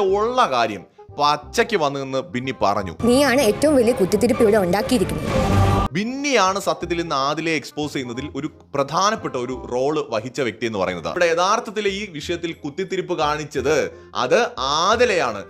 ഉള്ള കാര്യം പച്ചയ്ക്ക് വന്നു നിന്ന് ബിന്നി പറഞ്ഞു. നീയാണ് ഏറ്റവും വലിയ കുത്തിത്തിരിപ്പ് ഇവിടെ ഉണ്ടാക്കിയിരിക്കുന്നത്. ബിന്നിയാണ് സത്യത്തിൽ ഇന്ന് ആദിലെ എക്സ്പോസ് ചെയ്യുന്നതിൽ ഒരു പ്രധാനപ്പെട്ട ഒരു റോൾ വഹിച്ച വ്യക്തി എന്ന് പറയുന്നത്. ഇവിടെ യഥാർത്ഥത്തിൽ ഈ വിഷയത്തിൽ കുത്തിത്തിരിപ്പ് കാണിച്ചത് അത് ആദിലയാണ്.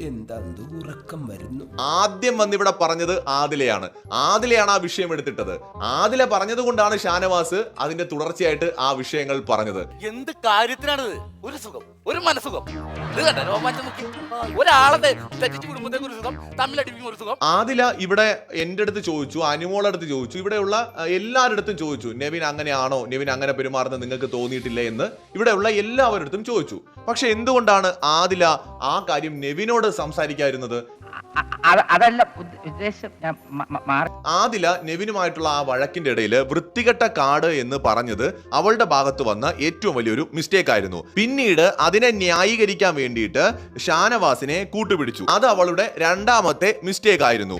എന്താ ഉറക്കം വരുന്നു? ആദ്യം വന്നിവിടെ പറഞ്ഞത് ആദിലയാണ്. ആദിലയാണ് ആ വിഷയം എടുത്തിട്ടത്. ആദില പറഞ്ഞത് കൊണ്ടാണ് ഷാനവാസ് അതിന്റെ തുടർച്ചയായിട്ട് ആ വിഷയങ്ങൾ പറഞ്ഞത്. എന്ത് കാര്യത്തിനാണിത്? ഒരു സുഖം ഒരു മനസുഖം ഒരാളെ തെറ്റിച്ച് ഒരു സുഖം തമ്മിലടിപ്പിക്കും ഒരു സുഖം. ആദില ഇവിടെ എന്റെ അടുത്ത് ചോദിച്ചു അനുമോളുടെ അടുത്ത് ചോദിച്ചു ഇവിടെയുള്ള എല്ലാവരുടെ അടുത്തും ചോദിച്ചു നെവിൻ അങ്ങനെയാണോ നെവിൻ അങ്ങനെ പെരുമാറുന്നത് നിങ്ങൾക്ക് തോന്നിയിട്ടില്ല എന്ന് ഇവിടെയുള്ള എല്ലാവരുടെ അടുത്തും ചോദിച്ചു. പക്ഷെ എന്തുകൊണ്ടാണ് ആദില ആ കാര്യം നെവിനോട് സംസാരിക്കാതിരുന്നത്? അതല്ല ഉദ്ദേശം ആദില നെവിനുമായിട്ടുള്ള ആ വഴക്കിന്റെ ഇടയിൽ വൃത്തികെട്ട കാട് എന്ന് പറഞ്ഞത് അവളുടെ ഭാഗത്ത് വന്ന ഏറ്റവും വലിയൊരു മിസ്റ്റേക്ക് ആയിരുന്നു. പിന്നീട് അതിനെ ന്യായീകരിക്കാൻ വേണ്ടിയിട്ട് ഷാനവാസിനെ കൂട്ടുപിടിച്ചു. അത് അവളുടെ രണ്ടാമത്തെ മിസ്റ്റേക്ക് ആയിരുന്നു.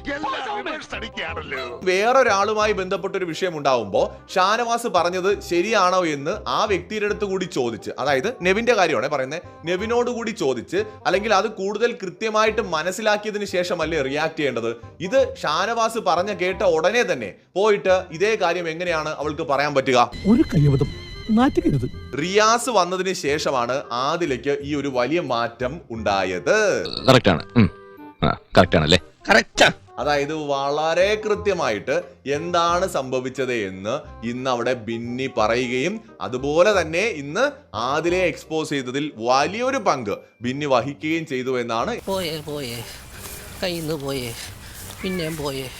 വേറൊരാളുമായി ബന്ധപ്പെട്ട ഒരു വിഷയം ഉണ്ടാവുമ്പോൾ ഷാനവാസ് പറഞ്ഞത് ശരിയാണോ എന്ന് ആ വ്യക്തിയുടെ അടുത്ത് കൂടി ചോദിച്ച് അതായത് നെവിന്റെ കാര്യമാണ് പറയുന്നത് നെവിനോട് കൂടി ചോദിച്ച് അല്ലെങ്കിൽ അത് കൂടുതൽ കൃത്യമായിട്ട് മനസ്സിലാക്കിയതിന് ശേഷമല്ലേ റിയാക്ട് ചെയ്യേണ്ടത്? ഇത് ഷാനവാസ് പറഞ്ഞ കേട്ട ഉടനെ തന്നെ പോയിട്ട് ഇതേ കാര്യം എങ്ങനെയാണ് അവൾക്ക് പറയാൻ പറ്റുക? ഒരു കയ്യബദ്ധം നാറ്റുകരുത് റിയാസ് വന്നതിന് ശേഷമാണ് ആദിലയ്ക്ക് ഈ ഒരു വലിയ മാറ്റം ഉണ്ടായത്. കറക്റ്റ് ആണ് കറക്റ്റ്. ആണല്ലേ അതായത് വളരെ കൃത്യമായിട്ട് എന്താണ് സംഭവിച്ചത് എന്ന് ഇന്ന് അവിടെ ബിന്നി പറയുകയും അതുപോലെ തന്നെ ഇന്ന് ആദിലെ എക്സ്പോസ് ചെയ്തതിൽ വലിയൊരു പങ്ക് ബിന്നി വഹിക്കുകയും ചെയ്തു എന്നാണ്. പോയേ പോയേ. കയ്യിൽ നിന്ന് പോയേ. പിന്നെയും പോയേ.